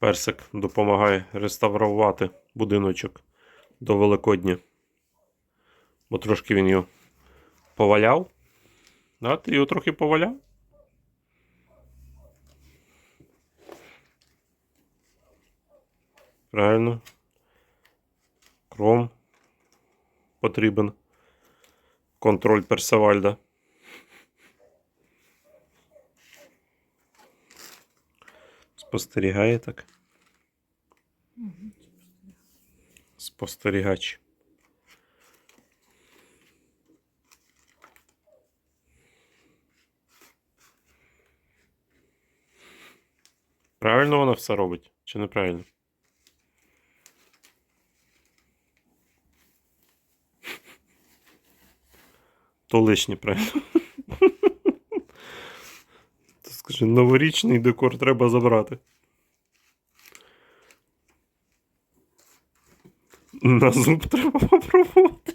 Персик допомагає реставрувати будиночок до Великодня. Бо трошки він його поваляв. Да, ти його трохи поваляв? Правильно. Кром потрібен. Контроль Персевальда. Спостерігає так. Спостерігач. Правильно вона все робить? Чи неправильно? То лишнє, правильно. Скажи, новорічний декор треба забрати. На зуб треба попробувати.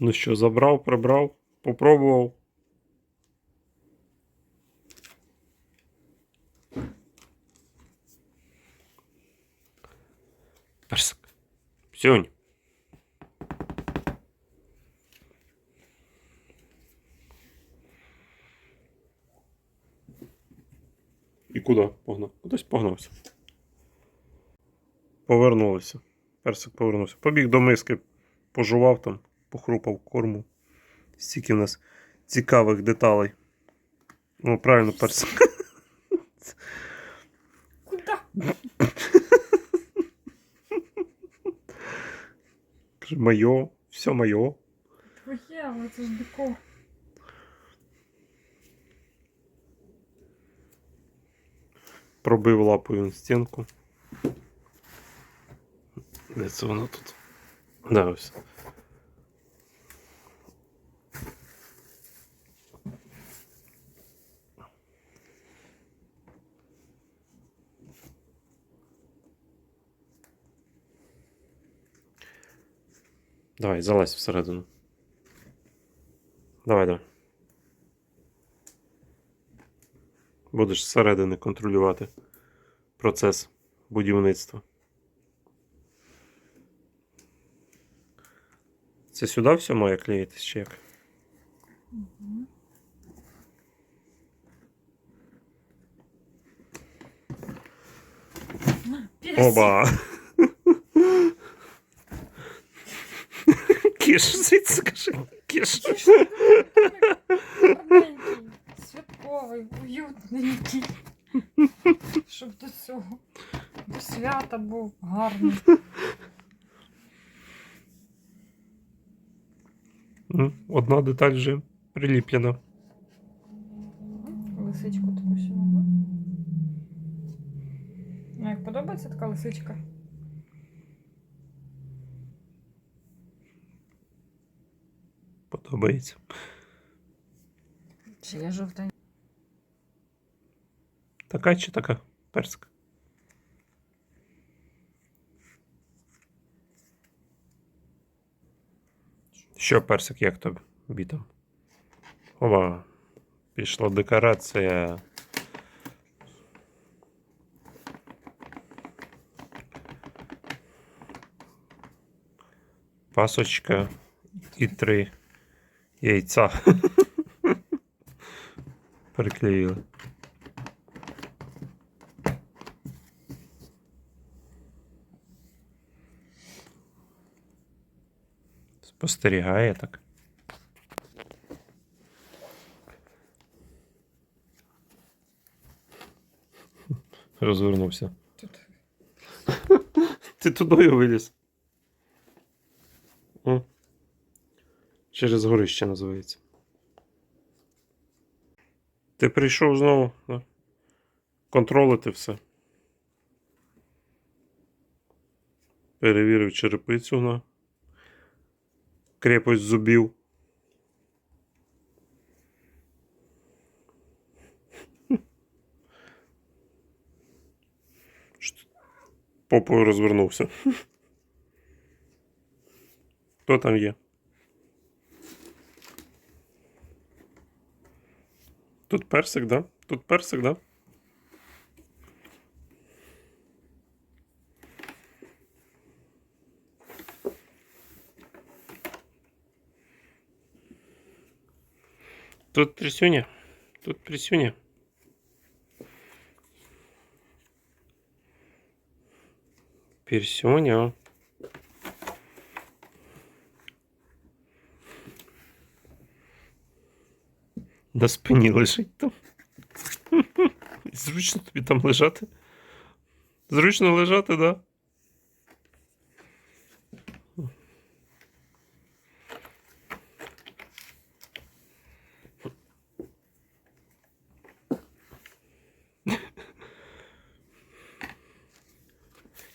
Ну що, забрав, прибрав, попробував. Персик. Сьонь. І куди погнав? Кудись погнався. Повернулися. Персик повернувся. Побіг до миски, пожував там, похрупав корму. Стільки в нас цікавих деталей. Ну, правильно, персик. Куда? Каже, моє, все моє. Твоє, але це ж декор. Пробив лапою стінку. Де це воно тут? Да, ось. Давай, залазь всередину. Давай, давай. Будеш зсередини контролювати процес будівництва. Це сюди все має клеїтись чи як? Оба! Кіш, звідси кажи, кіш. Святковий, уютненький. Щоб до цього. До свята був гарний. Одна деталь вже приліплена. Лисичку таку. Ну, як подобається така лисичка? Подобається. Чи я жовта? Така чи така? Перська. Що, персик, як тобі там? Ова. Пішла декорація. Пасочка і три яйця. Приклеїли. Спостерігає так. Розвернувся. Ти тудою виліз. О. Через горище називається. Ти прийшов знову да? контролити все. Перевірив черепицю на крепость зубів. Попою розвернувся. Хто там є? Тут персик, да? Тут персик, да? Тут присюня. Тут присюня. Персюня. На спині лежить там. Зручно тобі там лежати. Зручно лежати, да?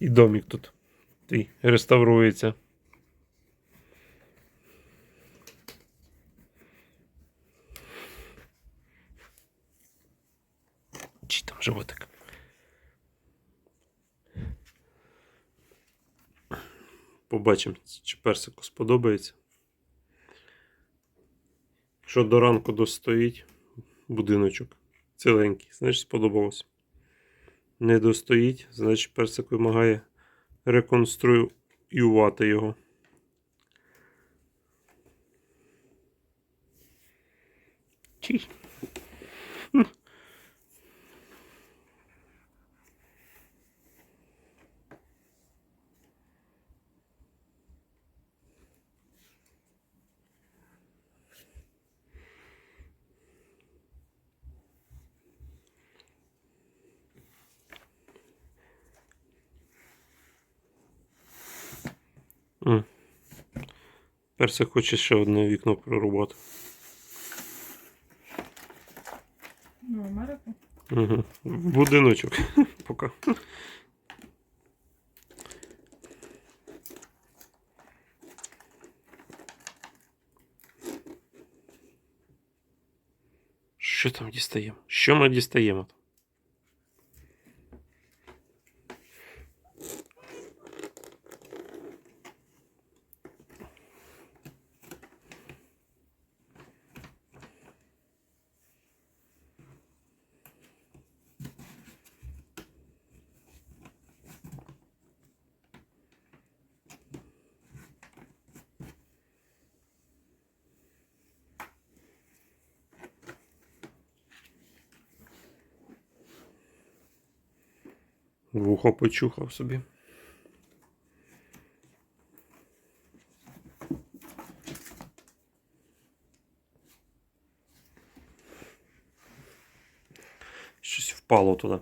І домик тут твій реставрується. Чи там животик? Побачимо, чи персику сподобається. Якщо до ранку достоїть будиночок ціленький, значить сподобалось. Не достоїть, значить персик вимагає реконструювати його. Чий. М. Персик хоче ще одне вікно прорубати. Ну, Америку. Угу. В будиночок. Поки. Що там дістаємо? Що ми дістаємо? Вухо почухав собі. Щось впало туди.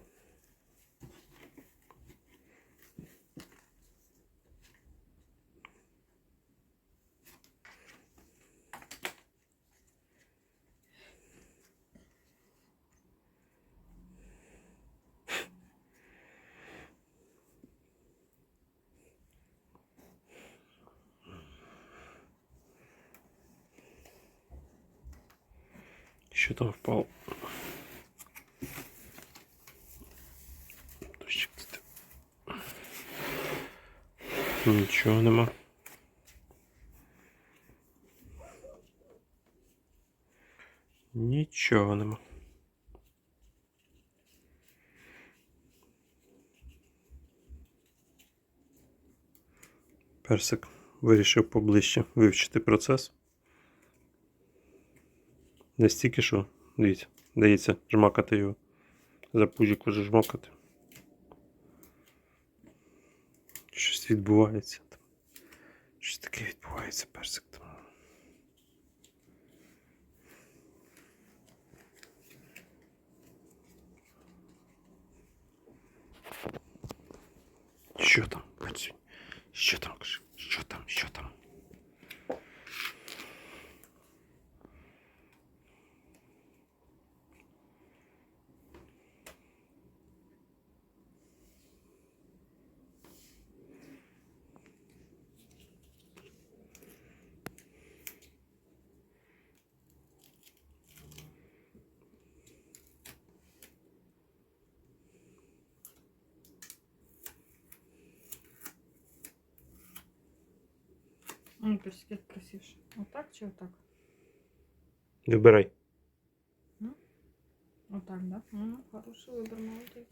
Що там впало? Дощик. Нічого нема. Нічого нема. Персик вирішив поближче вивчити процес. Настільки що, дивіться, дається жмакати його. За пузик вже жмакати. Щось відбувається там. Щось таке відбувається, персик там. Що там? Що там? Що там, що там? Ну, персик як красивше. Отак чи отак? Вибирай. Отак, да? Ну, хороший вибір, молодець.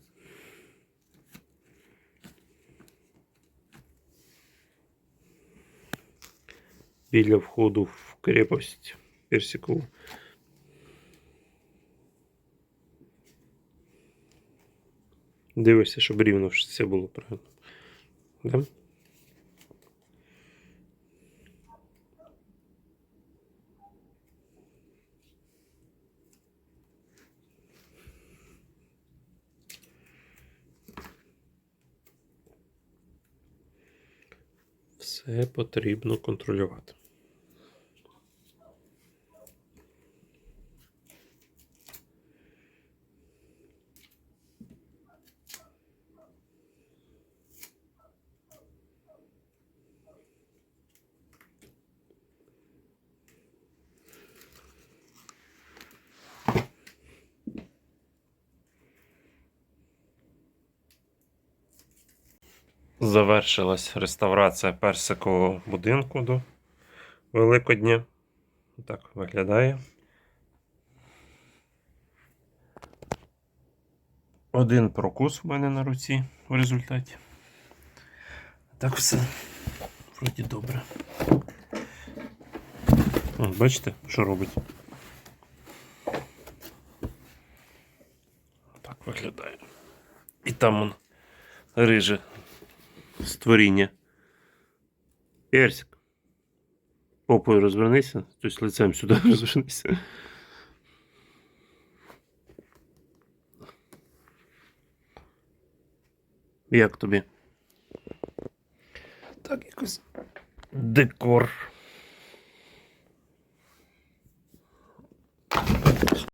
Біля входу в крепость персикову. Дивишся, щоб рівно все було правильно. Да? Все потрібно контролювати. Завершилась реставрація персикового будинку до Великодня. Так виглядає. Один прокус в мене на руці в результаті. Так все. Вроді добре. О, бачите, що робить? Так виглядає. І там он риже створіння. Ерсік. Опою розвернися, тобто лицем сюди розвернися. Як тобі? Так, якось декор.